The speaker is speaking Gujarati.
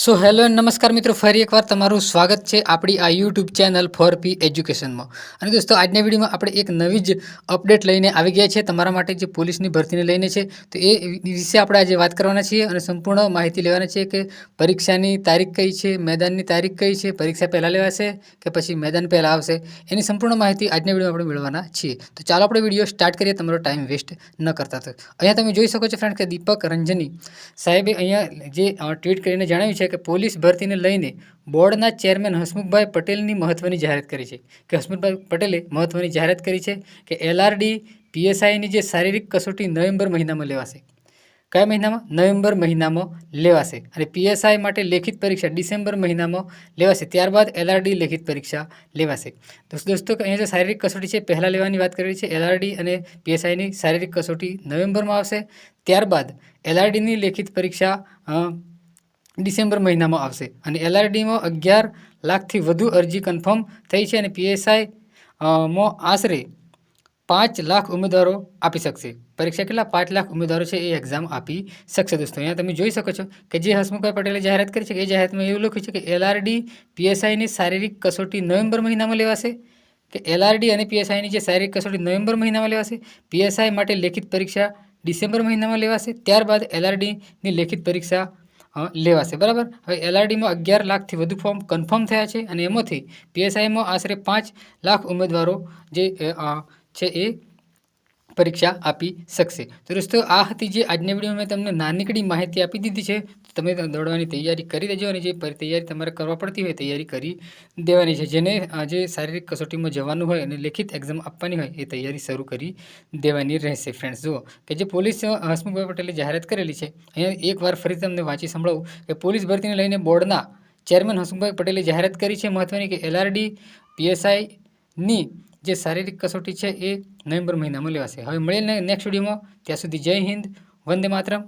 સો હેલો એન્ડ નમસ્કાર મિત્રો. ફરી એકવાર તમારું સ્વાગત છે આપણી આ યુટ્યુબ ચેનલ ફોર પી એજ્યુકેશનમાં અને દોસ્તો, આજના વિડીયોમાં આપણે એક નવી જ અપડેટ લઈને આવી ગયા છે તમારા માટે જે પોલીસની ભરતીને લઈને છે, તો એ વિશે આપણે આજે વાત કરવાના છીએ અને સંપૂર્ણ માહિતી લેવાના છીએ કે પરીક્ષાની તારીખ કઈ છે, મેદાનની તારીખ કઈ છે, પરીક્ષા પહેલાં લેવાશે કે પછી મેદાન પહેલાં આવશે, એની સંપૂર્ણ માહિતી આજના વિડીયોમાં આપણે મેળવવાના છીએ. તો ચાલો આપણે વીડિયો સ્ટાર્ટ કરીએ, તમારો ટાઈમ વેસ્ટ ન કરતા તો. અહીંયા તમે જોઈ શકો છો ફ્રેન્ડ કે દીપક રંજની સાહેબે અહીંયા જે ટ્વીટ કરીને જણાવ્યું છે કે પોલીસ ભરતીને લઈને બોર્ડના ચેરમેન હસમુખભાઈ પટેલની મહત્વની જાહેરાત કરી છે. કે હસમુખભાઈ પટેલે મહત્વની જાહેરાત કરી છે કે એલઆરડી પીએસઆઈની જે શારીરિક કસોટી નવેમ્બર મહિનામાં લેવાશે. કયા મહિનામાં? નવેમ્બર મહિનામાં લેવાશે. અને પીએસઆઈ માટે લેખિત પરીક્ષા ડિસેમ્બર મહિનામાં લેવાશે. ત્યારબાદ એલઆરડી લેખિત પરીક્ષા લેવાશે. દોસ્તો દોસ્તો અહીંયા જે શારીરિક કસોટી છે, પહેલાં લેવાની વાત કરેલી છે. એલઆરડી અને પીએસઆઈની શારીરિક કસોટી નવેમ્બરમાં આવશે. ત્યારબાદ એલઆરડીની લેખિત પરીક્ષા ડિસેમ્બર મહિનામાં આવશે. અને એલઆરડીમાં અગિયાર લાખથી વધુ અરજી કન્ફર્મ થઈ છે અને પીએસઆઈ માં આશરે પાંચ લાખ ઉમેદવારો આપી શકશે. પરીક્ષા કેટલા? પાંચ લાખ ઉમેદવારો છે એ એક્ઝામ આપી શકશે દોસ્તો. અહીંયા તમે જોઈ શકો છો કે જે હસમુખભાઈ પટેલે જાહેરાત કરી છે કે એ જાહેરાતમાં એવું લખ્યું છે કે એલઆરડી પીએસઆઈની શારીરિક કસોટી નવેમ્બર મહિનામાં લેવાશે, કે એલઆરડી અને પીએસઆઈની જે શારીરિક કસોટી નવેમ્બર મહિનામાં લેવાશે, પીએસઆઈ માટે લેખિત પરીક્ષા ડિસેમ્બર મહિનામાં લેવાશે, ત્યારબાદ એલઆરડીની લેખિત પરીક્ષા લેવાશે, બરાબર? હવે એલઆરડીમાં અગિયાર લાખથી વધુ ફોર્મ કન્ફર્મ થયા છે અને એમાંથી પીએસઆઈમાં આશરે પાંચ લાખ ઉમેદવારો જે છે એ પરીક્ષા આપી શકશે. તો દોસ્તો, આ હતી જે આજના વિડીયોમાં મેં તમને નાનીકડી માહિતી આપી દીધી છે. તમે દોડવાની તૈયારી કરી દેજો અને જે તૈયારી તમારે કરવા પડતી હોય તૈયારી કરી દેવાની છે. જેને જે શારીરિક કસોટીમાં જવાનું હોય અને લેખિત એક્ઝામ આપવાની હોય એ તૈયારી શરૂ કરી દેવાની રહેશે. ફ્રેન્ડ્સ જુઓ કે જે પોલીસ હસમુખભાઈ પટેલે જાહેરાત કરેલી છે, અહીંયા એકવાર ફરી તમને વાંચી સંભળાવું કે પોલીસ ભરતીને લઈને બોર્ડના ચેરમેન હસમુખભાઈ પટેલે જાહેરાત કરી છે મહત્વની કે એલઆરડી પીએસઆઈની જે શારીરિક કસોટી છે એ નવેમ્બર મહિનામાં લેવાશે. હવે મળીને નેક્સ્ટ વિડીયોમાં ત્યાં સુધી જય હિન્દ, વંદે માતરમ.